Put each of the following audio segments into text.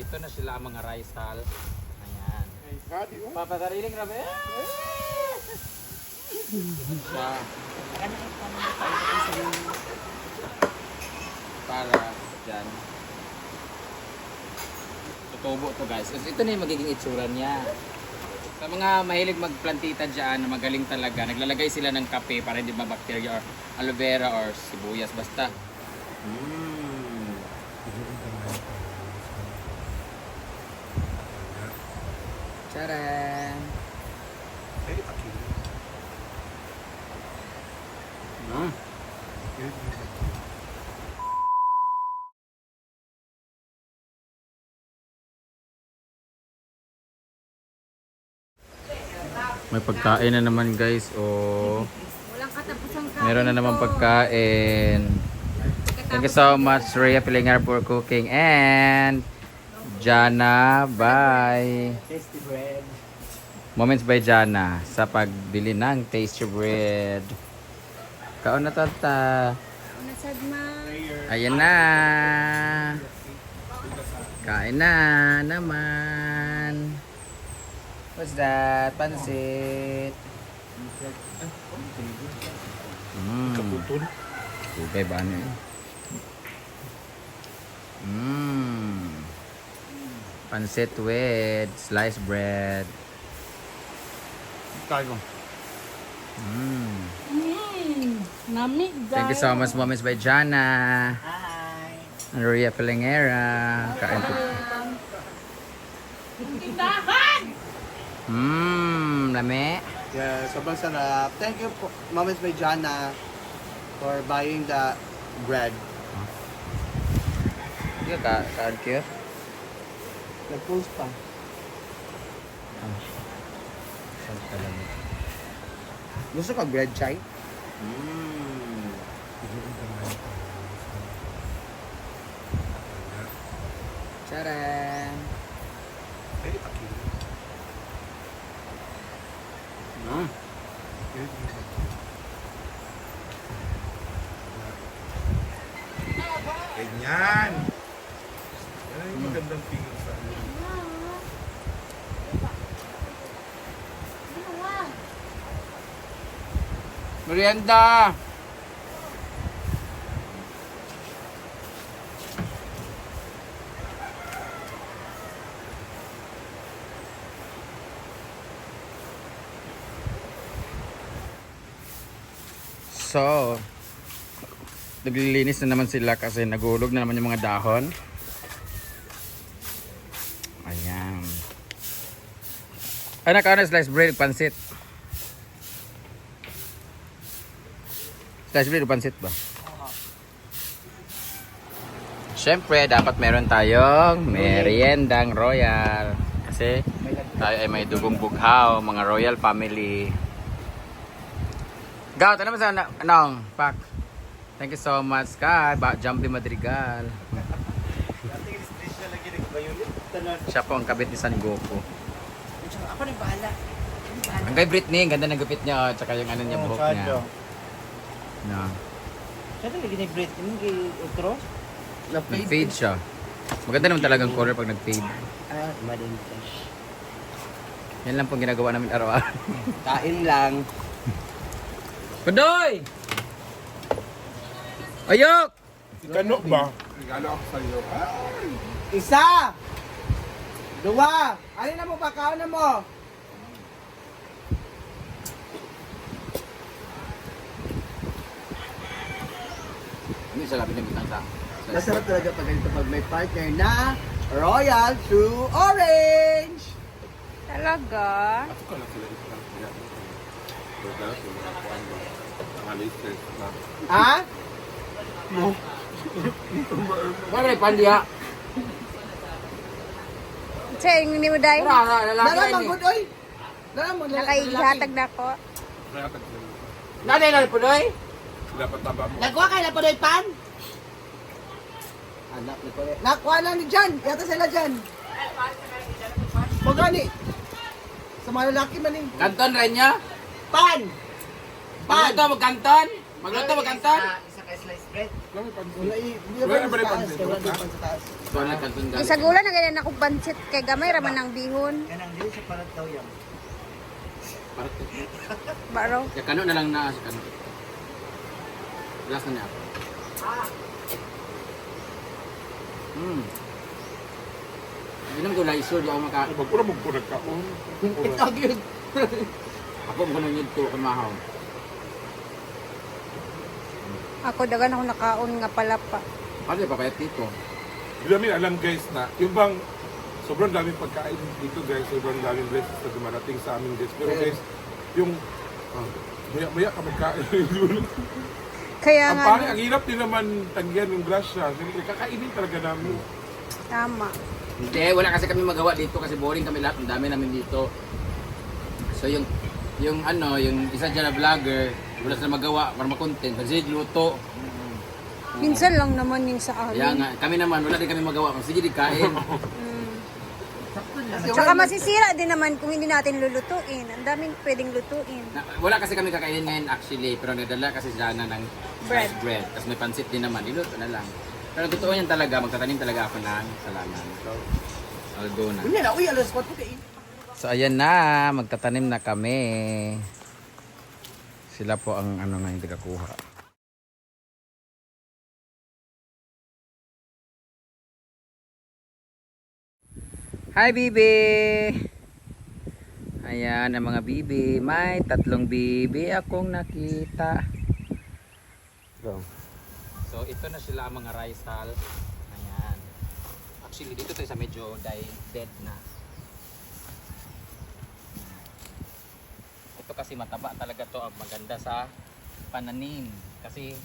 ito na sila ang mga rice hall. Ayan. Papasariling rabe. Sa para dyan. Tutubo to guys. Kasi ito na yung magiging itsura niya. Sa mga mahilig magplantita dyan, magaling talaga, naglalagay sila ng kape para hindi mabakterya or aloe vera or sibuyas. Basta. Mm. Charan! Pwede pa kilo. Mm. Pwede pa kilo. May pagkain na naman guys. Oh. Walang katapusang kain Meron na naman pagkain. Thank you so much, Rhea Pilingar, for cooking. And Jana, bye. Tasty bread. Moments by Jana sa pagbili ng tasty bread. Kaon na tata. Una sad ma. Ayan na. Kain na naman. What's that? Pansit. Mm. Kaputol. Tugay ba ano yun? Mmm. Pansit with sliced bread. Kain mo. Mmm. Mmm. Nami Thank you so much, Moments by Jana. Hi. And Ria Pelengera. Kain po. Mmm. Lame. Yeah, sobrang sarap. Thank you Moments by Jana for buying the bread. Hindi ka kain kayo? Nag-post pa. Gusto ka bread chai? Mmm. Charan. Pwede pa kilo. Mm. Ganyan. Yan yung magandang tingin Merienda. So, naglilinis na naman sila kasi nagulog na naman yung mga dahon. Ayan. Anak, ano slice bread, pansit? Slice bread o pansit ba? Siyempre, dapat meron tayong meriendang royal. Kasi tayo ay may dugong bughaw, mga royal family. Gaw, tanong sa anong, pak. Thank you so much, Kai. Ba, Jumpy Madrigal. Siya po ang kabit ni San Goku. Ako na bahala. Ang kay Britney, ang ganda ng gupit niya, oh, tsaka yung ano niya, buhok niya. No. Siya talaga ni Brit. Yung kay Utro? Nag-fade siya. Maganda naman talagang color pag nag-fade. Ah, maling fresh. Yan lang pong ginagawa namin araw-araw. Kain lang. Kudoy! Ayok! Kano ba? Regalo ako sa'yo. Ay! Isa! Dua! Alin na mo ba? Kaon na mo! Siya lapit ng bitang sa. Masarap talaga pag ganito pag may partner na Royal True Orange! Talaga? Ako ka lang sila. Ha? Pandiya? Sa ni mo dahil Tara, tara, lalaki Dala yan mang eh. good, oy! Lalaki. nakaihatag na ko. Kaya tag sila. Nanay na Pudoy? Dapat taba mo. Nagkuha kayo na doon pan? Anak ni Kore. Nakuha lang ni Jan. Yata sila Jan. Magani. Sa mga lalaki man eh. Kanton rin niya? Pan! Pan! Magluto magkanton? Magluto magkanton? Isa ka slice pansin. Wala hindi ba na galing. Isa gula na ganyan ako pansit kay gamay raman ng bihon. Yan ang dili sa parat daw yan. Parang Baro. Ya kano na lang na sa kano. Last na niya. Hmm. Hindi naman ko na isur, di ako maka... Pag pura mo po nagkaon. Ito yun. Ako mo nang yun to, kumahaw. Ako dagan ako nakaon nga pala pa. Ano yung papayat dito? Hindi namin alam guys na yung bang sobrang daming pagkain dito guys, sobrang daming blessings na dumarating sa amin guys. Pero guys, yung ah, maya-maya ka magkain Kaya Ang nga, pare, ang hirap din naman tagyan yung grasya. Siyempre, kakainin talaga namin. tama. Hindi, wala kasi kami magawa dito kasi boring kami lahat. Ang dami namin dito. So yung yung ano, yung isa dyan na vlogger, wala sila magawa para makontent. Kasi luto. Minsan lang naman yung sa Kaya amin. nga, kami naman, wala din kami magawa. Sige, di kain. Mm. Tsaka masisira din naman kung hindi natin lulutuin. Ang daming pwedeng lutuin. Na, wala kasi kami kakainin ngayon actually, pero nadala kasi sana ng Bread. bread. Tapos may pansit din naman, iluto na lang. Pero totoo yan talaga, magtatanim talaga ako ng salaman. So, I'll go na. Kunya na, uy, alas 4 kain. So ayan na, magtatanim na kami. Sila po ang ano nga yung tagakuha. Hi bibi! Ayan ang mga bibi. May tatlong bibi akong nakita. So ito na sila ang mga rice hull. Ayan. Actually dito tayo sa medyo dead na. Ito kasi mataba talaga to ang maganda sa pananim. Kasi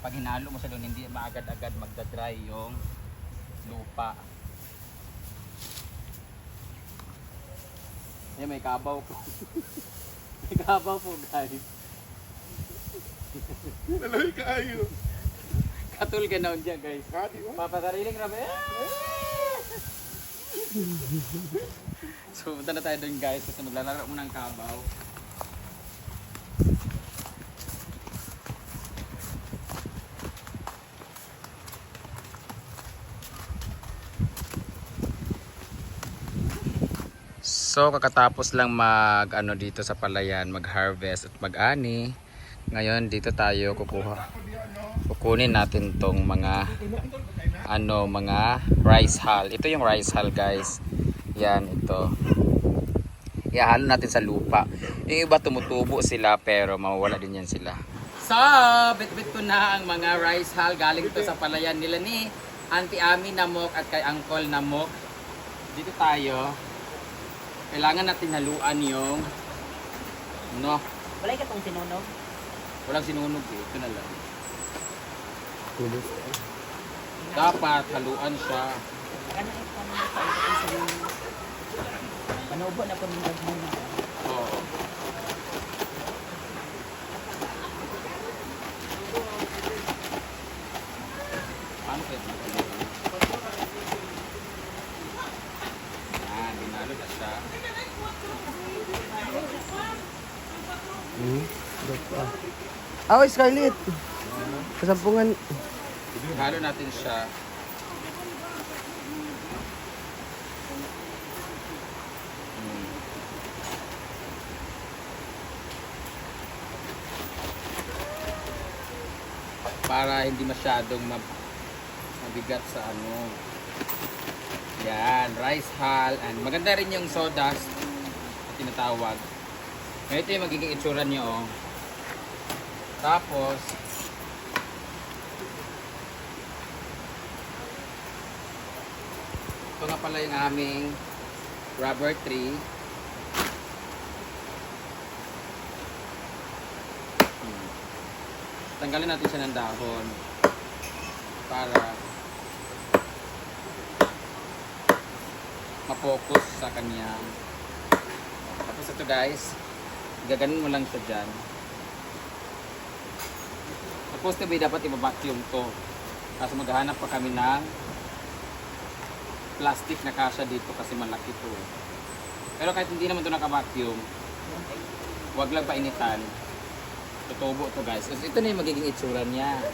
pag hinalo mo sa doon, hindi maagad-agad magdadry yung lupa. Ayan, may kabaw po. may kabaw po guys. Nalawin ka ayo. Katul ka na dyan guys. Ba? Papasariling rabe. so punta na tayo doon guys kasi maglalaro mo ng kabaw. So kakatapos lang mag ano dito sa palayan, mag-harvest at mag-ani. Ngayon dito tayo kukuha. Kukunin natin tong mga ano mga rice hull. Ito yung rice hull guys. Yan ito. Ihalo natin sa lupa. Yung iba tumutubo sila pero mawawala din yan sila. So, bit-bit ko na ang mga rice hull galing to sa palayan nila ni Auntie Ami Namok at kay Uncle Namok. Dito tayo. Kailangan natin haluan yung no, Wala ka tong sinunog? walang sinunog eh. Ito na lang. Dapat haluan siya. Ano pang Panubo na po ng gagmuna. Oo. Paano kaya ito? Yan, binalo na siya. Oh, Scarlett. Kasampungan. Halo natin siya. Hmm. Para hindi masyadong mab- mabigat sa ano. Yan, rice hull. And maganda rin yung sawdust tinatawag. Ito yung magiging itsura niyo. Oh. Tapos, Ito nga pala yung aming rubber tree. Hmm. Tanggalin natin siya ng dahon para ma-focus sa kanya. Tapos ito guys, gaganin mo lang siya dyan. Tapos to be dapat i-vacuum to. Tapos maghahanap pa kami ng plastic na kasya dito kasi malaki to eh. Pero kahit hindi naman to naka-vacuum, wag lang painitan. Tutubo to guys. Kasi ito na yung magiging itsura niya.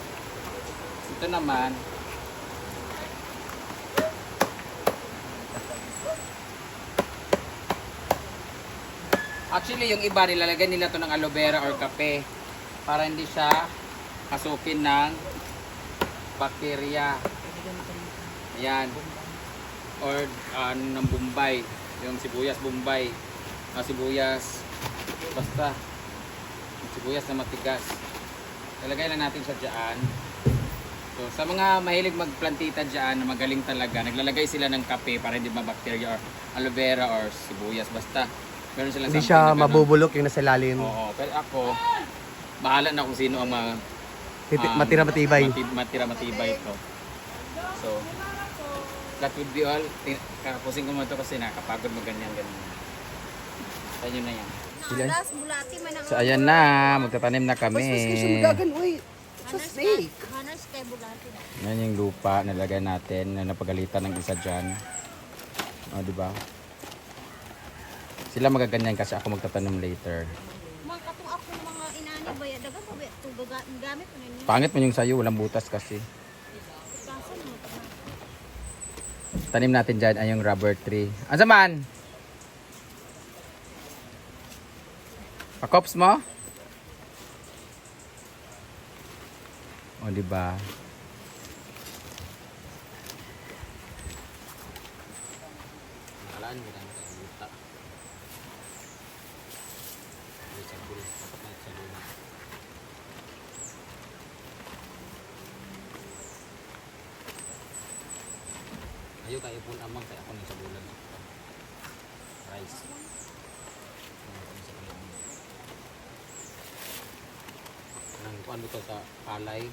Ito naman, Actually, yung iba nilalagyan nila to ng aloe vera or kape para hindi siya kasukin ng bakterya. Ayan. Or ano ng Bombay, yung sibuyas Bombay. Ah, sibuyas basta sibuyas na matigas. Ilagay lang natin siya diyan. So, sa mga mahilig magplantita diyan na magaling talaga, naglalagay sila ng kape para hindi mabakterya or aloe vera or sibuyas basta. Meron silang Hindi something siya na ganun. mabubulok yung nasa lalim. Oo, pero ako, bahala na kung sino ang ma, Titi- um, matira matibay. mati- matira matibay ito. So, that would be all. Tin- Kakapusin ko mo ito kasi nakakapagod mo ganyan ganyan. Sa inyo na yan. Alas, bulati man ang So ayan na, magtatanim na kami. Sa snake. Hanas kay bulati na. Yan yung lupa nalagay natin na napagalitan ng isa dyan. O, di ba? Sila magaganyan kasi ako magtatanim later. Mga katong ako ng mga inani ba ya daga ba gamit ko ninyo. Pangit mo yung sayo, walang butas kasi. Tanim natin dyan ay yung rubber tree. Asa man? Pakops mo? O, di ba? Alaan mo lang sa buta. Sa bulo, dapat na sa kayo po amang kaya ako nang sa bulan. Rice. Nang ano to sa palay.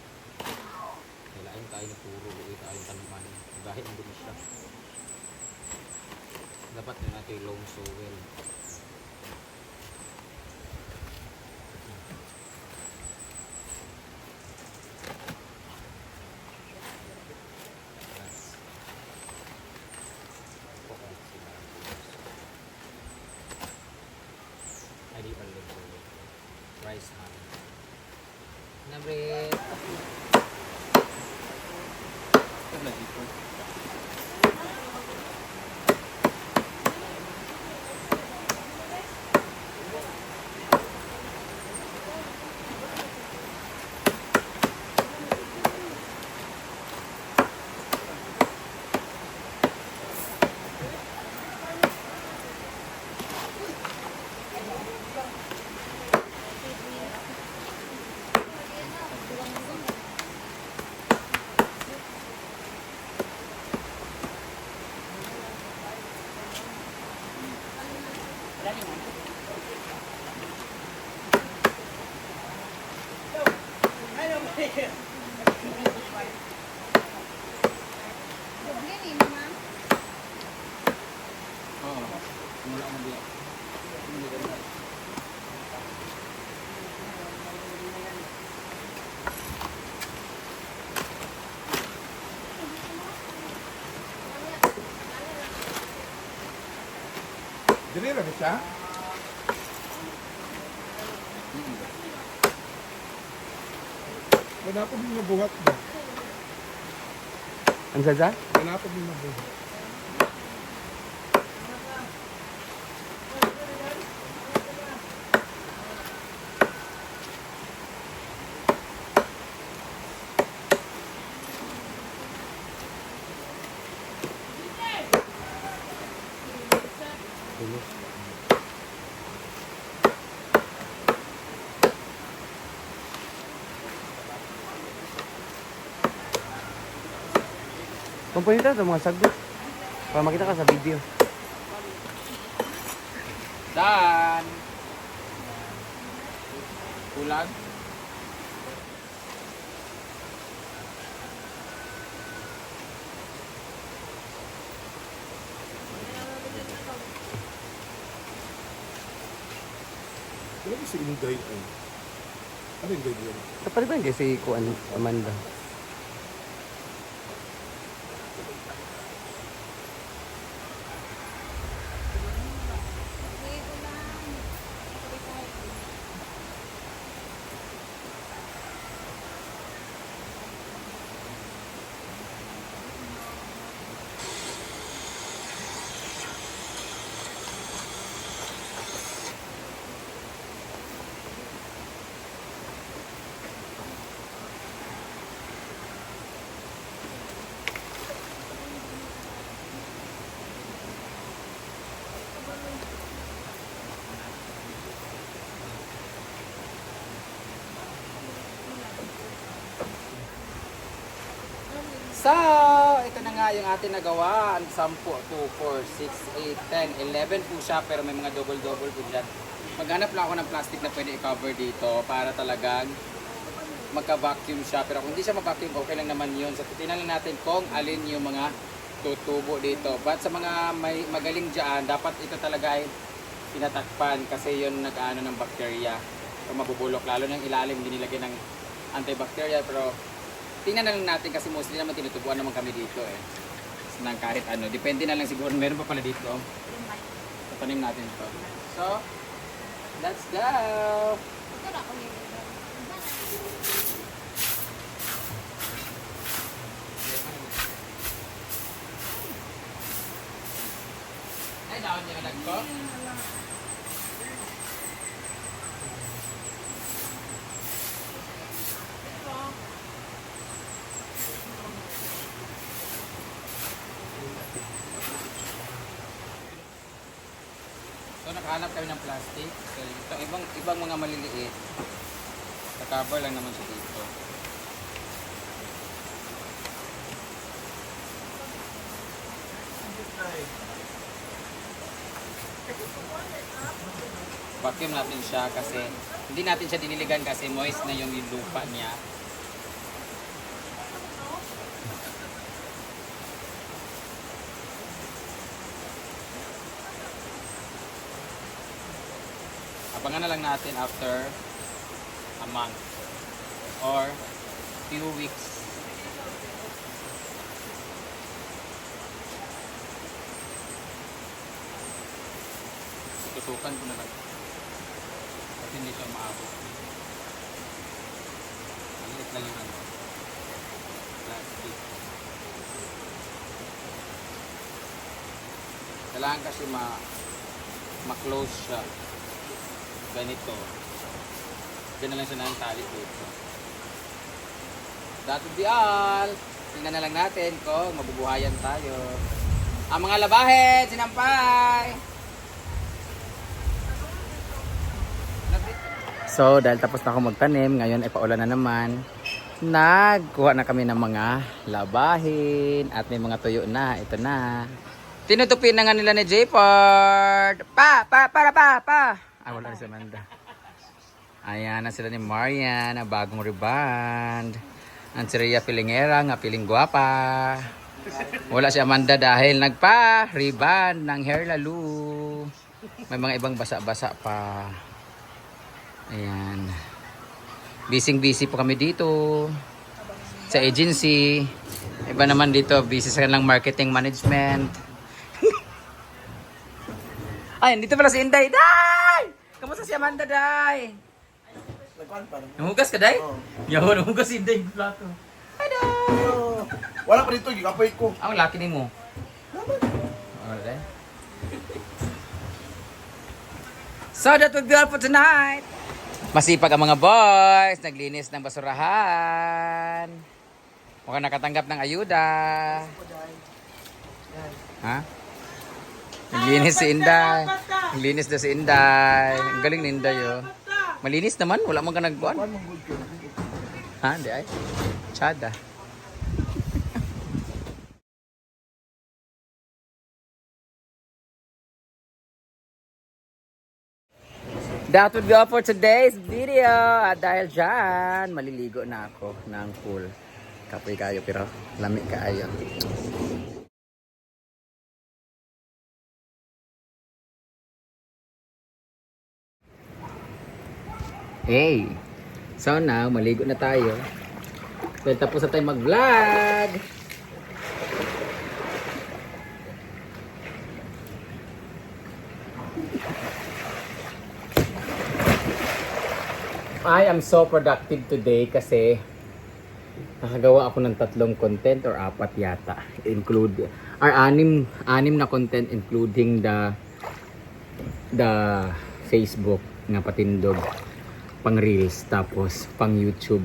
Kailangan tayo na puro uwi tayo tanaman. Dahil ang dumi siya. Dapat na natin long. Yes. Dili ra siya? Wala din nabuhat ba? Ang? Wala pa din nabuhat. Kumpunita ito mga sagot. Para makita ka sa video. Dan. Kulang. Wala ba si Inday ay? Ano yung Inday yun? Kapag ba hindi si Kuan Amanda? So, ito na nga yung ating nagawa. Ang 10, 2, 4, 6, 8, 10, 11 po siya pero may mga double-double po dyan. Maghanap lang ako ng plastic na pwede i-cover dito para talagang magka-vacuum siya. Pero kung hindi siya mag-vacuum, okay lang naman yun. So, titignan lang natin kung alin yung mga tutubo dito. But sa mga may magaling dyan, dapat ito talaga ay tinatakpan kasi yun nag-ano ng bacteria o mabubulok. Lalo yung ilalim, hindi nilagyan ng antibacterial. Pero tingnan na lang natin kasi mostly naman tinutubuan naman kami dito eh. Nang kahit ano. Depende na lang siguro. Meron pa pala dito. Tatanim natin to. So, let's go! Ay, daon yung alag nakahanap kami ng plastic. So ito ibang ibang mga maliliit. Cover lang naman siya dito. Vacuum natin siya kasi hindi natin siya diniligan kasi moist na yung lupa niya. Abangan na lang natin after a month or few weeks. Tutukan ko na lang. Kasi hindi siya maabot. Maliit lang yung ano. Plastic. Kailangan kasi ma ma-close siya ganito. Ganun lang siya ng tali dito. That would be all. Tingnan na lang natin kung mabubuhayan tayo. Ang mga labahet, sinampay! So, dahil tapos na ako magtanim, ngayon ay paulan na naman. Nagkuha na kami ng mga labahin at may mga tuyo na. Ito na. Tinutupin na nga nila ni J-Port. Pa, pa, para, pa, pa. Ay, wala na si Amanda. Ayan na sila ni Marian, na bagong reband. Ang si Rhea Pilingera, nga piling gwapa. Wala si Amanda dahil nagpa reband ng hair lalo. May mga ibang basa-basa pa. Ayan. Busy-busy po kami dito sa agency. Iba naman dito, busy sa kanilang marketing management. Ay, dito pala si Inday. Day! Kamusta si Amanda, Day? Namugas ka, Day? Oo. Yaw, namugas si Inday yung plato. Hi, Day! Wala pa dito, gigapoy ko. Ang laki ni mo. Alright. So that would be all for tonight. Masipag ang mga boys. Naglinis ng basurahan. Mukhang nakatanggap ng ayuda. Ha? Naglinis si Inday. Naglinis na si Inday. Ang galing ni Inday, oh. Malinis naman. Wala mong ka nagbuwan. Ha? Hindi ay. Chada. That would be all for today's video. At dahil dyan, maliligo na ako ng pool. Kapoy kayo pero lamig kaayo. Hey! So now, maligo na tayo. Dahil tapos na tayo mag-vlog. I am so productive today kasi nakagawa ako ng tatlong content or apat yata. Include, or anim, anim na content including the the Facebook nga patindog pang reels tapos pang YouTube.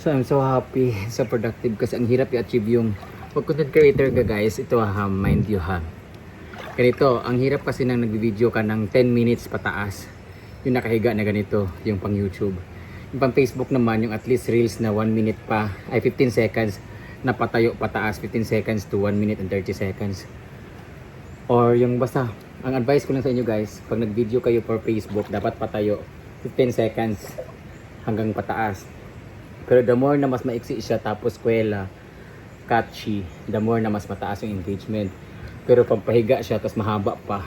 So I'm so happy, so productive kasi ang hirap i-achieve yung pag content creator ka guys, ito ha, mind you ha. Ganito, ang hirap kasi nang nag-video ka ng 10 minutes pataas. Yung nakahiga na ganito, yung pang YouTube. Yung pang Facebook naman, yung at least reels na 1 minute pa, ay 15 seconds, na patayo pataas 15 seconds to 1 minute and 30 seconds. Or yung basta, ang advice ko lang sa inyo guys, pag nag-video kayo for Facebook, dapat patayo 15 seconds hanggang pataas. Pero the more na mas maiksi siya tapos kwela, catchy, the more na mas mataas yung engagement. Pero pag pahiga siya tapos mahaba pa,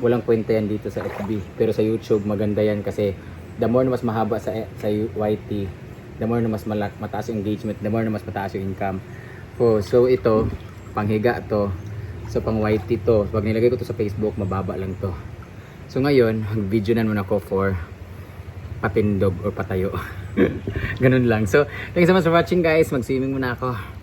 walang kwenta yan dito sa FB. Pero sa YouTube, maganda yan kasi the more na mas mahaba sa, sa YT, the more na mas malak, mataas yung engagement, the more na mas mataas yung income. Oh, so ito, panghiga to. So pang YT to. Pag nilagay ko to sa Facebook, mababa lang to. So ngayon, video na muna ko for patindog or patayo. Ganun lang. So, thanks so much for watching guys. Mag-swimming muna ako.